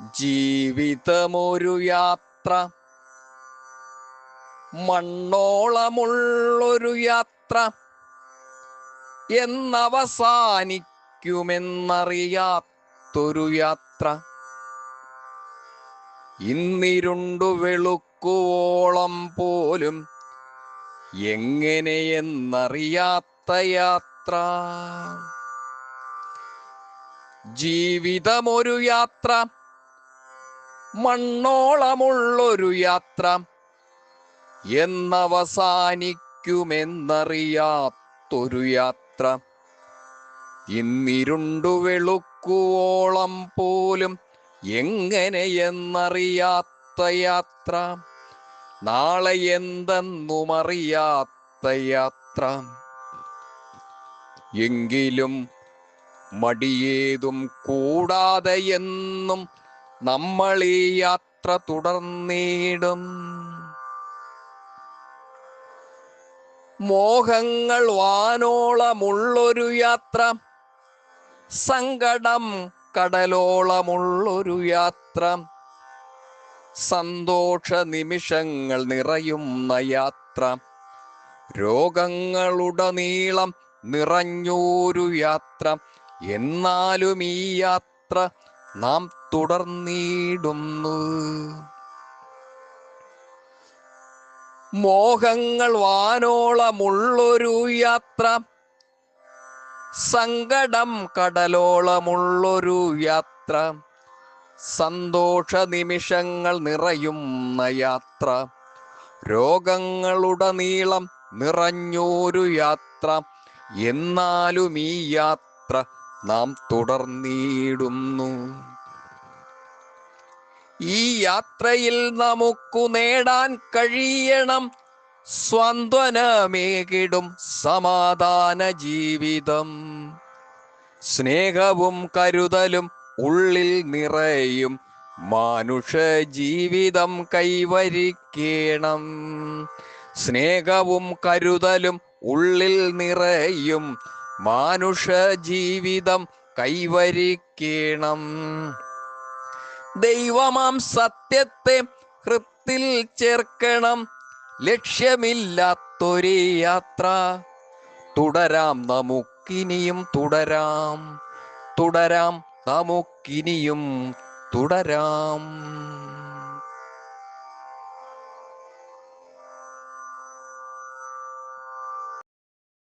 ജീവിതമൊരു യാത്ര. മണ്ണോളമുള്ളൊരു യാത്ര. എന്നവസാനിക്കുമെന്നറിയാത്തൊരു യാത്ര. ഇന്നിരുണ്ടു വെളുക്കുവോളം പോലും എങ്ങനെയെന്നറിയാത്ത യാത്ര. ജീവിതമൊരു യാത്ര. മണ്ണോളമുള്ളൊരു യാത്ര എന്നവസാനിക്കുമെന്നറിയാത്തൊരു യാത്ര. ഇന്നിരുണ്ടു വെളുക്കുവോളം പോലും എങ്ങനെയെന്നറിയാത്ത യാത്ര. നാളെ എന്തെന്നും അറിയാത്ത യാത്ര. എങ്കിലും മടിയേതും കൂടാതെ എന്നും നമ്മൾ ഈ യാത്ര തുടർന്നിടും. മോഹങ്ങൾ വാനോളമുള്ളൊരു യാത്ര സങ്കടം കടലോളമുള്ളൊരു യാത്ര. സന്തോഷ നിമിഷങ്ങൾ നിറയുന്ന യാത്ര. രോഗങ്ങളുടനീളം നിറഞ്ഞൊരു യാത്ര. എന്നാലും ഈ യാത്ര നാം തുടർന്നിടുന്നു. മോഹങ്ങൾ വാനോളമുള്ളൊരു യാത്ര സങ്കടം കടലോളമുള്ളൊരു യാത്ര സന്തോഷ നിമിഷങ്ങൾ നിറയുന്ന യാത്ര രോഗങ്ങളുടനീളം നിറഞ്ഞൊരു യാത്ര എന്നാലും ഈ യാത്ര നാം തുടർന്നിടുന്നു. ഈ യാത്രയിൽ നമുക്കു നേടാൻ കഴിയണം. സ്വന്തനമേകിടും സമാധാന ജീവിതം. സ്നേഹവും കരുതലും ഉള്ളിൽ നിറയും മാനുഷ ജീവിതം കൈവരിക്കണം. സ്നേഹവും കരുതലും ഉള്ളിൽ നിറയും മാനുഷ ജീവിതം കൈവരിക്കണം. ദൈവമാം സത്യത്തെ ഹൃത്തിൽ ചേർക്കണം. ലക്ഷ്യമില്ലാത്തൊരേ യാത്ര. തുടരാം നമുക്കിനിയും തുടരാം. തുടരാം നമുക്കിനിയും തുടരാം.